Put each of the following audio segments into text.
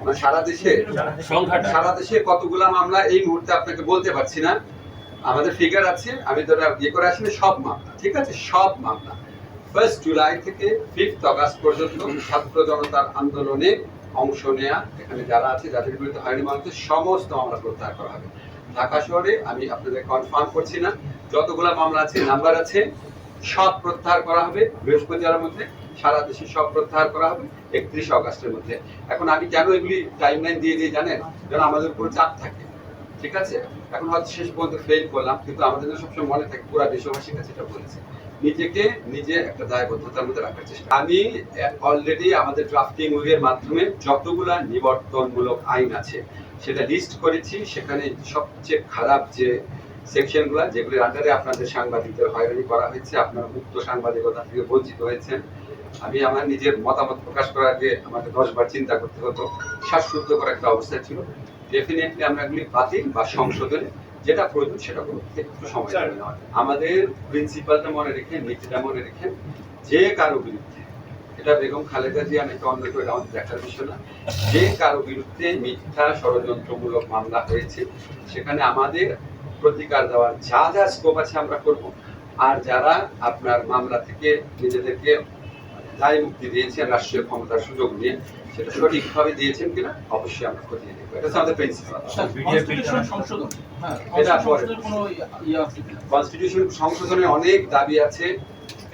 মানে সারা দেশে সারা দেশে কতগুলা মামলা এই মুহূর্তে আপনাকে বলতে পারছি না। আমাদের ফিগার আছে আমি তো ইয়ে করে আসিনি সব মামলা ঠিক আছে? সব মামলা। ফার্স্ট জুলাই থেকে ফিফথ আগস্ট পর্যন্ত ছাত্র জনতার আন্দোলনে অংশ নেয়া এখানে যারা আছে যাদের বিরুদ্ধে হয়রানি মানুষের সমস্ত মামলা প্রত্যাহার করা হবে। ঢাকা শহরে আমি আপনাদের কনফার্ম করছি না যতগুলা মামলা আছে নাম্বার আছে সব প্রত্যাহার করা হবে বৃহস্পতিবার মধ্যে। সারা দেশে সব প্রত্যাহার করা হবে একত্রিশ অগাস্টের মধ্যে। এখন আমি কেন এগুলি টাইমলাইন দিয়ে দিই জানেন? যেন আমাদের উপর চাপ থাকে। ঠিক আছে? এখন হয়তো শেষ পর্যন্ত ফেল করলাম, কিন্তু আমাদের জন্য সবসময় মনে থাকে, পুরো দেশবাসীর কাছে এটা বলেছে। নিজেকে নিজে একটা দায়বদ্ধতার মধ্যে রাখার চেষ্টা। আমি অলরেডি আমাদের ড্রাফটিং উইয়ের মাধ্যমে যতগুলা নিবর্তনমূলক আইন আছে, সেটা লিস্ট করেছি। সেখানে সবচেয়ে খারাপ যে সেকশনগুলো যেগুলির আন্ডারে আপনাদের সাংবাদিকদের হয়রানি করা হয়েছে, আপনারা মুক্ত সাংবাদিকতা থেকে বঞ্চিত হয়েছেন আমি আমার নিজের মতামত প্রকাশ করার আগে আমাকে দশবার চিন্তা করতে হতো শ্বাসরুদ্ধ করা একটা অবস্থা ছিল। ডেফিনেটলি আমরা এগুলি বাতিল বা সংশোধনে যেটা প্রয়োজন সেটা করব একটু সময় আমাদের প্রিন্সিপালটা মনে রেখে নীতিটা মনে রেখে যে কারও বিরুদ্ধে এটা বেগম খালেদা জিয়া নাকি অন্য কেউ এটা আমাদের দেখার বিষয় না যে কারও বিরুদ্ধে মিথ্যা ষড়যন্ত্রমূলক মামলা হয়েছে সেখানে আমাদের প্রতিকার দেওয়ার যা যা স্কোপ আছে আমরা করব। আর যারা আপনার মামলা থেকে নিজেদেরকে দায় মুক্তি দিয়েছেন রাষ্ট্রীয় ক্ষমতার সুযোগ নিয়ে। সেটা সঠিকভাবে দিয়েছেন কিনা অবশ্যই আমরা খতিয়ে দেখব। এটা আমাদের প্রিন্সিপাল কনস্টিটিউশন হ্যাঁ এটা পরে। সংশোধনের কোনো ইয়ে কনস্টিটিউশন সংশোধনে অনেক দাবি আছে।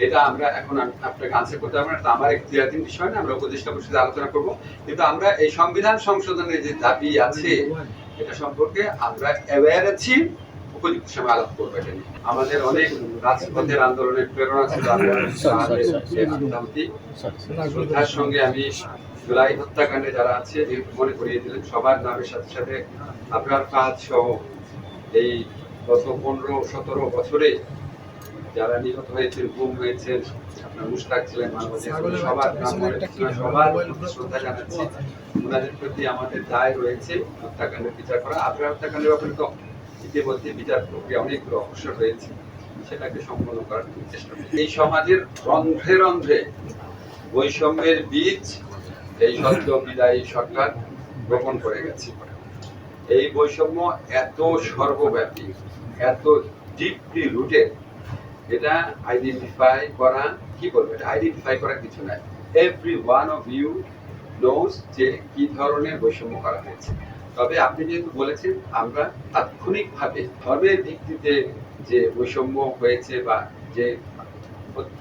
এটা আমরা এখন আপনাকে আনসার করতে পারব না। এটা আমার এখতিয়ারাধীন বিষয় না আমরা উপদেষ্টা পরিষদে আলোচনা করব। কিন্তু আমরা এই সংবিধান সংশোধনের যে দাবি আছে এটা সম্পর্কে আমরা অ্যাওয়্যার আছি। উপযুক্ত সময় আলাপ করব। আমাদের অনেক রাজপথের আন্দোলনের প্রেরণা ছিল শ্রদ্ধার সঙ্গে আমি জুলাই হত্যাকাণ্ডে যারা আছে এই মনে করিয়ে দিলেন সবার নামের সাথে সাথে আপনার কাজ সহ এই গত পনেরো সতেরো বছরে যারা নিহত হয়েছেন গুম হয়েছেন আপনার মুশতাক ছিলেন সবার সবার শ্রদ্ধা জানাচ্ছি। ওনাদের প্রতি আমাদের দায় রয়েছে হত্যাকাণ্ডের বিচার করা। আপনার হত্যাকাণ্ডের ব্যাপারে তো ইতিমধ্যে বিচার প্রক্রিয়া অনেকগুলো অবসর হয়েছে। সেটাকে সম্পন্ন করার চেষ্টা করছি। এই সমাজের রন্ধ্রে রন্ধ্রে বৈষম্যের বীজ এই সদ্য বিদায়ী সরকার রোপণ করে গেছে। এই বৈষম্য এত সর্বব্যাপী, এত ডিপলি রুটেড এটা আইডেন্টিফাই করা, কি বলব এটা? আইডেন্টিফাই করা কিছু নাই every one of you knows যে কি ধরনের বৈষম্য করা হয়েছে। তবে আপনি যেহেতু বলেছেন, আমরা তাৎক্ষণিকভাবে ধর্মের ভিত্তিতে যে বৈষম্য হয়েছে বা যে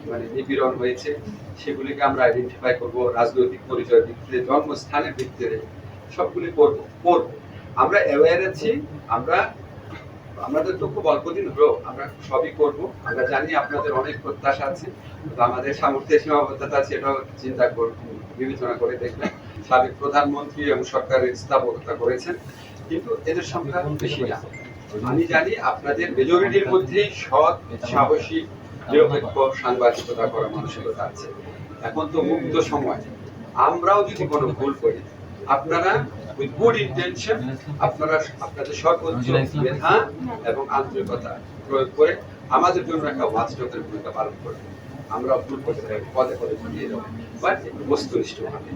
মানে নিপীড়ন হয়েছে, সেগুলিকে আমরা আইডেন্টিফাই করব, রাজনৈতিক পরিচয়ের ভিত্তিতে জন্মস্থানের ভিত্তিতে, সবগুলি করব করব। আমরা অ্যাওয়্যার আছি, আমরা আমাদের তো খুব অল্প দিন হলো, আমরা সবই করব। আমরা জানি আপনাদের অনেক প্রত্যাশা আছে আমাদের সামর্থ্যের সীমাবদ্ধতা আছে, এটাও চিন্তা করে বিবেচনা করে দেখবেন। সাবেক প্রধানমন্ত্রী এবং সরকারের স্থাপকতা করেছেন, কিন্তু এদের সংখ্যা বেশি না। আমি জানি আপনাদের মেজরিটির মধ্যেই সৎ, সাহসী, নিরপেক্ষ, সাংবাদিকতা করা মানসিকতা আছে। এখন তো মুক্ত সময়। আমরাও যদি কোনো ভুল করি, আপনারা উইথ গুড ইন্টেনশন আপনারা আপনাদের সর্বোচ্চ মেধা এবং আন্তরিকতা প্রয়োগ করে আমাদের জন্য একটা ওয়াচডগের ভূমিকা পালন করবেন। আমরা ভুল করতে পারি পদে পদে বাট বস্তুনিষ্ঠভাবে